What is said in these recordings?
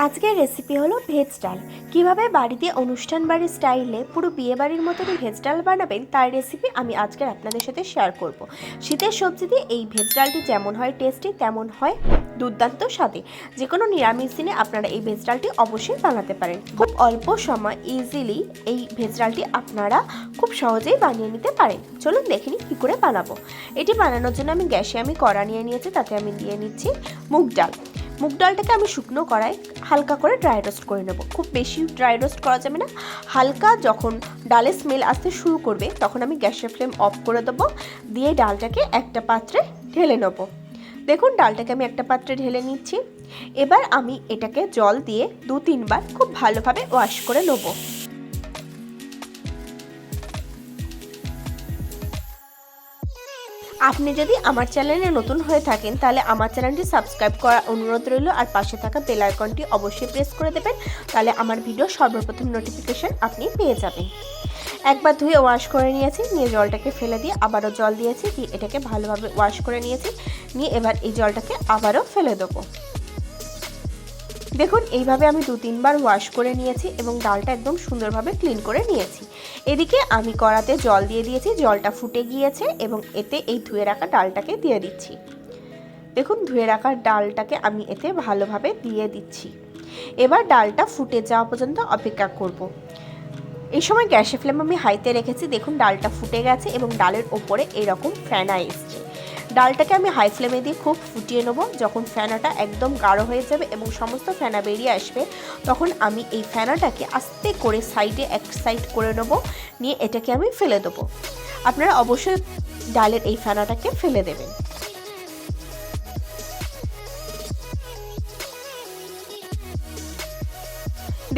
আজকের রেসিপি হলো ভেজ ডাল। কীভাবে বাড়িতে অনুষ্ঠান বাড়ির স্টাইলে পুরো বিয়ে বাড়ির মতনই ভেজ ডাল বানাবেন, তার রেসিপি আমি আজকের আপনাদের সাথে শেয়ার করব। শীতের সবজি দিয়ে এই ভেজ ডালটি যেমন হয় টেস্টি তেমন হয় দুর্দান্ত স্বাদে। যে কোনো নিরামিষ দিনে আপনারা এই ভেজ ডালটি অবশ্যই বানাতে পারেন। খুব অল্প সময় ইজিলি এই ভেজ ডালটি আপনারা খুব সহজেই বানিয়ে নিতে পারেন। চলুন দেখে নিই কী করে বানাবো। এটি বানানোর জন্য আমি গ্যাসে আমি কড়া নিয়ে নিয়েছি, তাতে আমি দিয়ে নিচ্ছি মুগ ডাল। মুগ ডালটাকে আমি শুকনো করাই হালকা করে ড্রাই রোস্ট করে নেব। খুব বেশি ড্রাই রোস্ট করা যাবে না। হালকা যখন ডালের স্মেল আসতে শুরু করবে, তখন আমি গ্যাসের ফ্লেম অফ করে দেবো। দিয়ে ডালটাকে একটা পাত্রে ঢেলে নেব। দেখুন, ডালটাকে আমি একটা পাত্রে ঢেলে নিচ্ছি। এবার আমি এটাকে জল দিয়ে দু তিনবার খুব ভালোভাবে ওয়াশ করে নেব। আপনি যদি আমার চ্যানেলে নতুন হয়ে থাকেন, তাহলে আমার চ্যানেলটি সাবস্ক্রাইব করার অনুরোধ রইল আর পাশে থাকা বেল আইকনটি অবশ্যই প্রেস করে দেবেন, তাহলে আমার ভিডিও সর্বপ্রথম নোটিফিকেশন আপনি পেয়ে যাবেন। একবার ধুয়ে ওয়াশ করে নিয়েছি, নিয়ে জলটাকে ফেলে দিয়ে আবারও জল দিয়েছি, দিয়ে এটাকে ভালোভাবে ওয়াশ করে নিয়েছি, নিয়ে এবার এই জলটাকে আবারও ফেলে দেবো। দেখুন, এইভাবে আমি দু তিনবার ওয়াশ করে নিয়েছি এবং ডালটা একদম সুন্দরভাবে ক্লিন করে নিয়েছি। এদিকে আমি কড়াতে জল দিয়ে দিয়েছি, জলটা ফুটে গিয়েছে এবং এতে এই ধুয়ে রাখা ডালটাকে দিয়ে দিচ্ছি। দেখুন, ধুয়ে রাখা ডালটাকে আমি এতে ভালোভাবে দিয়ে দিচ্ছি। এবার ডালটা ফুটে যাওয়া পর্যন্ত অপেক্ষা করব। এই সময় গ্যাসের ফ্লেম আমি হাইতে রেখেছি। দেখুন, ডালটা ফুটে গেছে এবং ডালের ওপরে এরকম ফ্যানা এসছে। ডালটাকে আমি হাই ফ্লেমে দিয়ে খুব ফুটিয়ে নেব। যখন ফ্যানাটা একদম গাঢ় হয়ে যাবে এবং সমস্ত ফ্যানা বেরিয়ে আসবে, তখন আমি এই ফ্যানাটাকে আস্তে করে সাইডে এক সাইড করে নেব। নিয়ে এটাকে আমি ফেলে দেবো। আপনারা অবশ্যই ডালের এই ফ্যানাটাকে ফেলে দেবেন।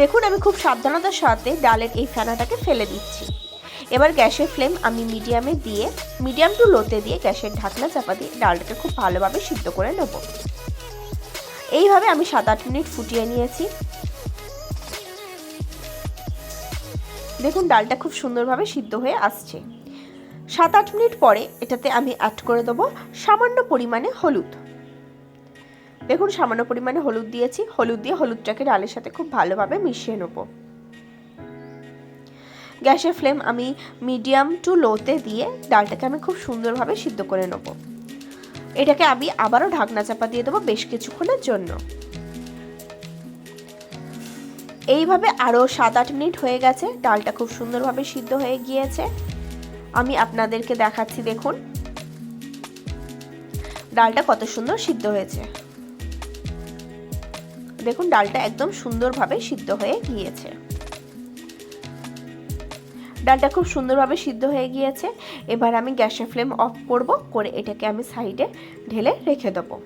দেখুন, আমি খুব সাবধানতার সাথে ডালের এই ফ্যানাটাকে ফেলে দিচ্ছি। এবার গ্যাসের ফ্লেম আমি মিডিয়ামে দিয়ে, মিডিয়াম টু লোতে দিয়ে গ্যাসের ঢাকনা চাপা দিয়ে ডালটাকে খুব ভালোভাবে সিদ্ধ করে নেব। এইভাবে আমি সাত আট মিনিট ফুটিয়ে নিয়েছি। দেখুন, ডালটা খুব সুন্দরভাবে সিদ্ধ হয়ে আসছে। সাত আট মিনিট পরে এটাতে আমি অ্যাড করে দেবো সামান্য পরিমাণে হলুদ। দেখুন, সামান্য পরিমাণে হলুদ দিয়েছি। হলুদ দিয়ে হলুদটাকে ডালের সাথে খুব ভালোভাবে মিশিয়ে নেব। গ্যাসের ফ্লেম আমি মিডিয়াম টু লোতে দিয়ে ডালটাকে আমি খুব সুন্দরভাবে সিদ্ধ করে নেব। এটাকে আমি আবারও ঢাকনা চাপা দিয়ে দেবো বেশ কিছুক্ষণের জন্য। এইভাবে আরও সাত আট মিনিট হয়ে গেছে, ডালটা খুব সুন্দরভাবে সিদ্ধ হয়ে গিয়েছে। আমি আপনাদেরকে দেখাচ্ছি, দেখুন। ডালটা কত সুন্দর সিদ্ধ হয়েছে। দেখুন, ডালটা একদম সুন্দরভাবে সিদ্ধ হয়ে গিয়েছে। ডালটা খুব সুন্দরভাবে সিদ্ধ হয়ে গিয়েছে। এবার আমি গ্যাসের ফ্লেম অফ করব, করে এটাকে আমি সাইডে ঢেলে রেখে দেবো।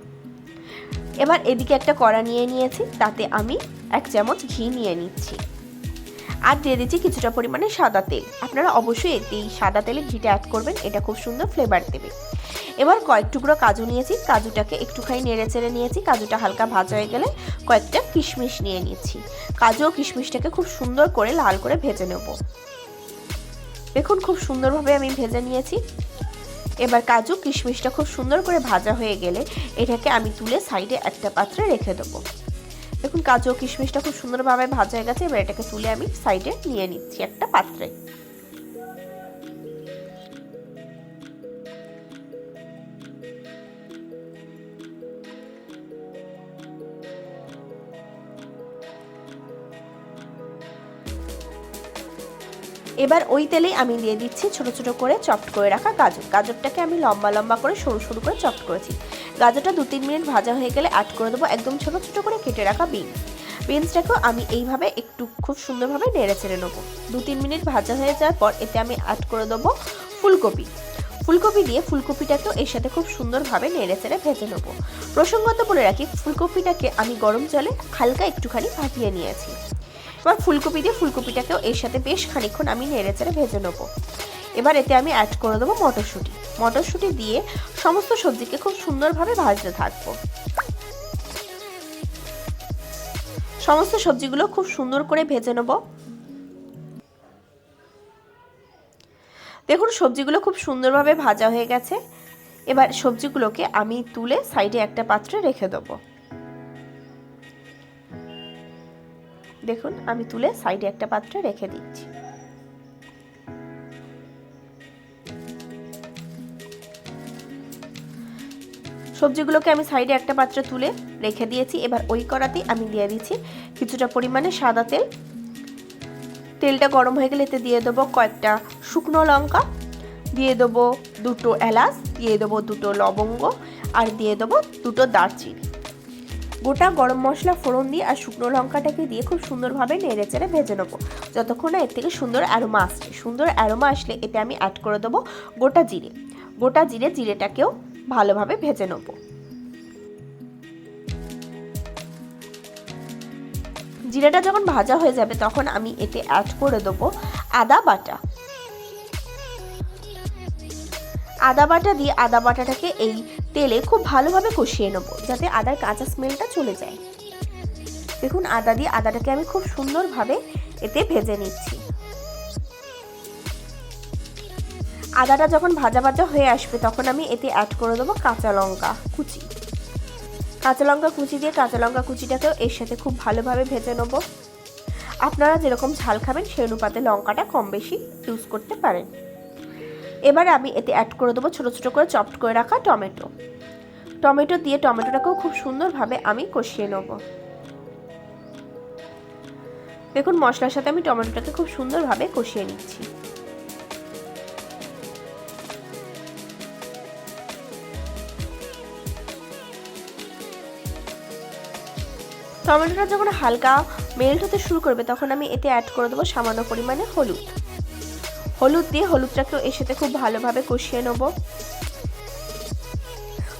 এবার এদিকে একটা কড়া নিয়ে নিয়েছি, তাতে আমি এক চামচ ঘি নিয়ে নিচ্ছি। আর দিয়ে দিচ্ছি কিছুটা পরিমাণে সাদা তেল। আপনারা অবশ্যই এই সাদা তেলে ঘিটা অ্যাড করবেন, এটা খুব সুন্দর ফ্লেভার দেবে। এবার কয়েক টুকরো কাজু নিয়েছি, কাজুটাকে একটুখানি নেড়ে চেড়ে নিয়েছি, কাজুটা হালকা ভাজা হয়ে গেলে কয়েকটা কিশমিশ নিয়ে নিচ্ছি। কাজু ও কিশমিশটাকে খুব সুন্দর করে লাল করে ভেজে নেব। দেখুন, খুব সুন্দরভাবে আমি ভেজে নিয়েছি। এবার কাজু কিশমিশটা খুব সুন্দর করে ভাজা হয়ে গেলে এটাকে আমি তুলে সাইডে একটা পাত্রে রেখে দেবো। দেখুন, কাজু কিশমিশটা খুব সুন্দরভাবে ভাজা হয়ে গেছে, এবার এটাকে তুলে আমি সাইডে নিয়ে নিচ্ছি একটা পাত্রে। এবার ওই তেলেই আমি দিয়ে দিচ্ছি ছোট ছোট করে চপড করে রাখা গাজর। গাজরটাকে আমি লম্বা লম্বা করে সরু সরু করে চপড করেছি। গাজরটা দু তিন মিনিট ভাজা হয়ে গেলে অ্যাড করে দেবো একদম ছোট ছোট করে কেটে রাখা বিনস। বিনসটাকেও আমি এইভাবে একটু খুব সুন্দরভাবে নেড়ে চেড়ে নেব। দু তিন মিনিট ভাজা হয়ে যাওয়ার পর এতে আমি অ্যাড করে দেবো ফুলকপি। ফুলকপি দিয়ে ফুলকপিটাকেও এর সাথে খুব সুন্দরভাবে নেড়ে চেড়ে ভেজে নেব। প্রসঙ্গত বলে রাখি, ফুলকপিটাকে আমি গরম জলে হালকা একটুখানি ভাজিয়ে নিয়েছি। এবার ফুলকপি দিয়ে ফুলকপিটাকেও এর সাথে বেশ খানিক্ষণ আমি নেড়ে চেড়ে ভেজে নেব। এবার এতে আমি অ্যাড করে দেবো মটরশুঁটি। মটরশুঁটি দিয়ে সমস্ত সবজিকে খুব সুন্দরভাবে ভাজতে থাকব। সমস্ত সবজিগুলো খুব সুন্দর করে ভেজে নেব। দেখুন, সবজিগুলো খুব সুন্দরভাবে ভাজা হয়ে গেছে। এবার সবজিগুলোকে আমি তুলে সাইডে একটা পাত্রে রেখে দেবো। দেখুন, আমি তুলে সাইডে একটা পাত্রে রেখে দিচ্ছি। সবজিগুলোকে আমি সাইডে একটা পাত্রে তুলে রেখে দিয়েছি। এবার ওই কড়াতেই আমি দিয়ে দিচ্ছি কিছুটা পরিমাণে সাদা তেল। তেলটা গরম হয়ে গেলে এতে দিয়ে দেবো কয়েকটা শুকনো লঙ্কা, দিয়ে দেবো দুটো এলাচ, দিয়ে দেবো দুটো লবঙ্গ, আর দিয়ে দেবো দুটো দারচিনি। গোটা গরম মশলা ফোড়ন দিয়ে আর শুকনো লঙ্কাটাকে দিয়ে খুব সুন্দরভাবে নেড়ে চেড়ে ভেজে নেব। যতক্ষণ না এর থেকে সুন্দর অ্যারোমা আসছে। সুন্দর অ্যারোমা আসলে এতে আমি অ্যাড করে দেবো গোটা জিরে। গোটা জিরে জিরেটাকেও ভালোভাবে ভেজে নেব। জিরাটা যখন ভাজা হয়ে যাবে তখন আমি এতে অ্যাড করে দেবো আদা বাটা। আদা বাটা দিয়ে আদা বাটাটাকে এই তেলে খুব ভালোভাবে কষিয়ে নেব, যাতে আদার কাঁচা স্মেলটা চলে যায়। দেখুন, আদা দিয়ে আদাটাকে আমি খুব সুন্দরভাবে এতে ভেজে নিচ্ছি। আদাটা যখন ভাজা ভাজা হয়ে আসবে, তখন আমি এতে অ্যাড করে দেবো কাঁচা লঙ্কা কুচি। কাঁচা লঙ্কা কুচি দিয়ে কাঁচা লঙ্কা কুচিটাকেও এর সাথে খুব ভালোভাবে ভেজে নেব। আপনারা যেরকম ঝাল খাবেন, সেই অনুপাতে লঙ্কাটা কম বেশি ইউজ করতে পারেন। এবার আমি এতে অ্যাড করে দেবো ছোটো ছোটো করে চপড করে রাখা টমেটো। টমেটো দিয়ে টমেটোটাকেও খুব সুন্দরভাবে আমি কষিয়ে নেব। দেখুন, মশলার সাথে আমি টমেটোটাকে খুব সুন্দরভাবে কষিয়ে নিচ্ছি। টমেটোটা যখন হালকা মেল্ট হতে শুরু করবে, তখন আমি এতে অ্যাড করে দেবো সামান্য পরিমাণে হলুদ। হলুদ দিয়ে হলুদটাকেও এর সাথে খুব ভালোভাবে কষিয়ে নেব।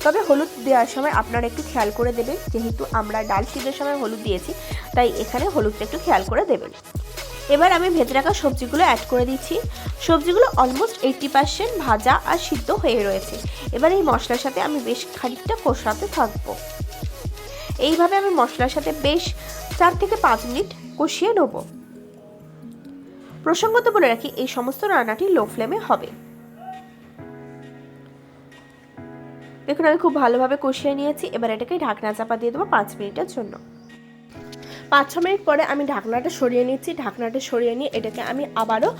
তবে হলুদ দেওয়ার সময় আপনারা একটু খেয়াল করে দেবেন, যেহেতু আমরা ডাল সিদ্ধের সময় হলুদ দিয়েছি, তাই এখানে হলুদটা একটু খেয়াল করে দেবেন। এবার আমি ভেজে রাখা সবজিগুলো অ্যাড করে দিচ্ছি। সবজিগুলো অলমোস্ট এইটটি পার্সেন্ট ভাজা আর সিদ্ধ হয়ে রয়েছে। এবার এই মশলার সাথে আমি বেশ খানিকটা কষাতে থাকব। এইভাবে আমি মশলার সাথে বেশ চার থেকে পাঁচ মিনিট কষিয়ে নেব। প্রসঙ্গত বলে রাখি, এই সমস্ত রান্নাটি লো ফ্লেমে হবে। দেখুন, আমি খুব ভালোভাবে কষিয়ে নিয়েছি। এবার এটাকে ঢাকনা চাপা দিয়ে দেবো পাঁচ মিনিটের জন্য। পাঁচ ছ মিনিট পরে আমি ঢাকনাটা সরিয়ে নিচ্ছি। ঢাকনাটা সরিয়ে নিয়ে এটাকে আমি আবারও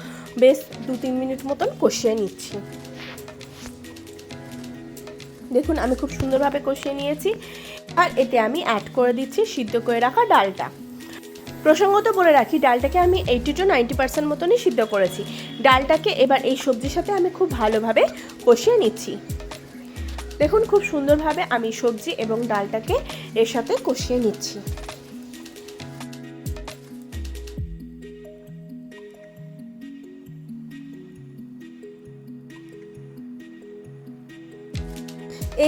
বেশ দু তিন মিনিট মতন কষিয়ে নিচ্ছি। দেখুন, আমি খুব সুন্দরভাবে কষিয়ে নিয়েছি। আর এতে আমি অ্যাড করে দিচ্ছি সিদ্ধ করে রাখা ডালটা। প্রসঙ্গত বলে রাখি, ডালটাকে আমি এইটি টু নাইনটি পার্সেন্ট মতনই সিদ্ধ করেছি। ডালটাকে এবার এই সবজির সাথে আমি খুব ভালোভাবে কষিয়ে নিচ্ছি। দেখুন, খুব সুন্দরভাবে আমি সবজি এবং ডালটাকে এর সাথে কষিয়ে নিচ্ছি।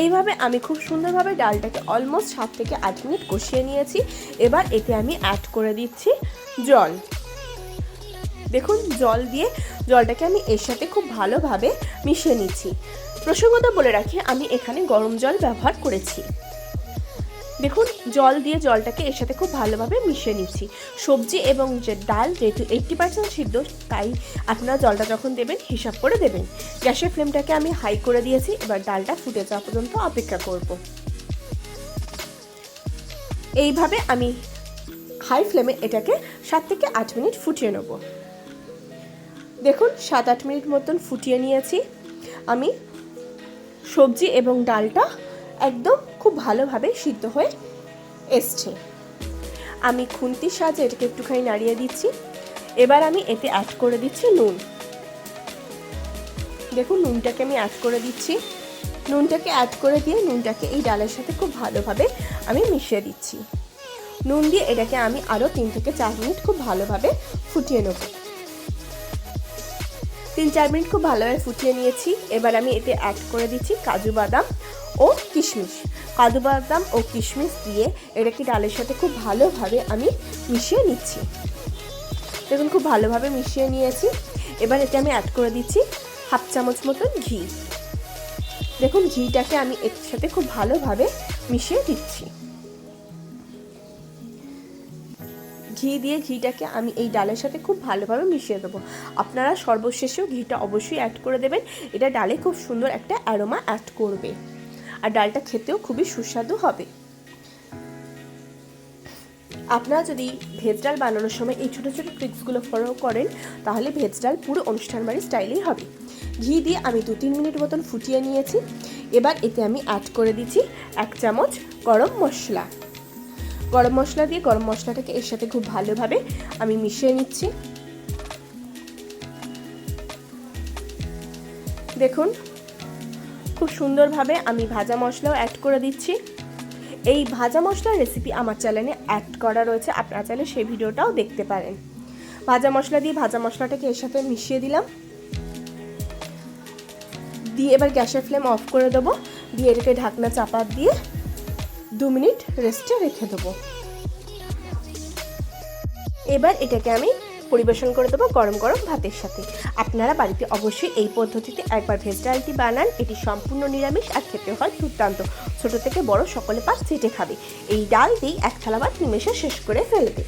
এইভাবে আমি খুব সুন্দরভাবে ডালটাকে অলমোস্ট সাত থেকে আট মিনিট কষিয়ে নিয়েছি। এবার এতে আমি অ্যাড করে দিচ্ছি জল। দেখুন, জল দিয়ে জলটাকে আমি এর সাথে খুব ভালোভাবে মিশিয়ে নিচ্ছি। প্রসঙ্গত বলে রাখি, আমি এখানে গরম জল ব্যবহার করেছি। দেখুন, জল দিয়ে জলটাকে এর সাথে খুব ভালোভাবে মিশিয়ে নিচ্ছি। সবজি এবং যে ডাল যেহেতু এইট্টি পার্সেন্ট সিদ্ধ, তাই আপনারা জলটা যখন দেবেন, হিসাব করে দেবেন। গ্যাসের ফ্লেমটাকে আমি হাই করে দিয়েছি, এবার ডালটা ফুটে যাওয়া পর্যন্ত অপেক্ষা করব। এইভাবে আমি হাই ফ্লেমে এটাকে সাত থেকে আট মিনিট ফুটিয়ে নেব। দেখুন, সাত আট মিনিট মতন ফুটিয়ে নিয়েছি। আমি সবজি এবং ডালটা একদম খুব ভালোভাবে সিদ্ধ হয়ে এসছে। আমি খুন্তির সাহায্যে এটাকে একটুখানি নাড়িয়ে দিচ্ছি। এবার আমি এতে অ্যাড করে দিচ্ছি নুন। দেখুন, নুনটাকে আমি অ্যাড করে দিচ্ছি। নুনটাকে অ্যাড করে দিয়ে নুনটাকে এই ডালের সাথে খুব ভালোভাবে আমি মিশিয়ে দিচ্ছি। নুন দিয়ে এটাকে আমি আরও তিন থেকে চার মিনিট খুব ভালোভাবে ফুটিয়ে নেব। তিন চার মিনিট খুব ভালোভাবে ফুটিয়ে নিয়েছি। এবার আমি এতে অ্যাড করে দিচ্ছি কাজু বাদাম। ও কিশমিশ। কাজু বাদাম ও কিশমিশ দিয়ে এটাকে ডালের সাথে খুব ভালোভাবে আমি মিশিয়ে নিচ্ছি। দেখুন, খুব ভালোভাবে মিশিয়ে নিয়েছি। এবার এটা আমি অ্যাড করে দিচ্ছি হাফ চামচ মতন ঘি। দেখুন, ঘিটাকে আমি এর সাথে খুব ভালোভাবে মিশিয়ে দিচ্ছি। ঘি দিয়ে ঘিটাকে আমি এই ডালের সাথে খুব ভালোভাবে মিশিয়ে দেবো। আপনারা সর্বশেষেও ঘিটা অবশ্যই অ্যাড করে দেবেন। এটা ডালে খুব সুন্দর একটা অ্যারোমা অ্যাড করবে। আর ডালটা খেতেও খুবই সুস্বাদু হবে। আপনারা যদি ভেজ ডাল বানানোর সময় এই ছোটো ছোটো ট্রিক্সগুলো ফলো করেন, তাহলে ভেজ ডাল পুরো অনুষ্ঠান বাড়ির স্টাইলেই হবে। ঘি দিয়ে আমি দু তিন মিনিট মতন ফুটিয়ে নিয়েছি। এবার এতে আমি অ্যাড করে দিচ্ছি এক চামচ গরম মশলা। গরম মশলা দিয়ে গরম মশলাটাকে এর সাথে খুব ভালোভাবে আমি মিশিয়ে নিচ্ছি। দেখুন খুব সুন্দরভাবে আমি ভাজা মশলাও অ্যাড করে দিচ্ছি। এই ভাজা মশলার রেসিপি আমার চ্যানেলে অ্যাড করা রয়েছে, আপনারা চাইলে সেই ভিডিওটাও দেখতে পারেন। ভাজা মশলা দিয়ে ভাজা মশলাটাকে এর সাথে মিশিয়ে দিলাম। দিয়ে এবার গ্যাসের ফ্লেম অফ করে দেবো। দিয়ে এটাকে ঢাকনা চাপা দিয়ে দু মিনিট রেস্টে রেখে দেবো। এবার এটাকে আমি পরিবেশন করে দেবো গরম গরম ভাতের সাথে। আপনারা বাড়িতে অবশ্যই এই পদ্ধতিতে একবার ভেজ ডালটি বানান। এটি সম্পূর্ণ নিরামিষ আর খেতে হয় দুর্দান্ত। ছোটো থেকে বড় সকলে পাশ চেটে খাবে। এই ডাল দিয়েই এক থালা ভাত নিমেষে শেষ করে ফেলবে।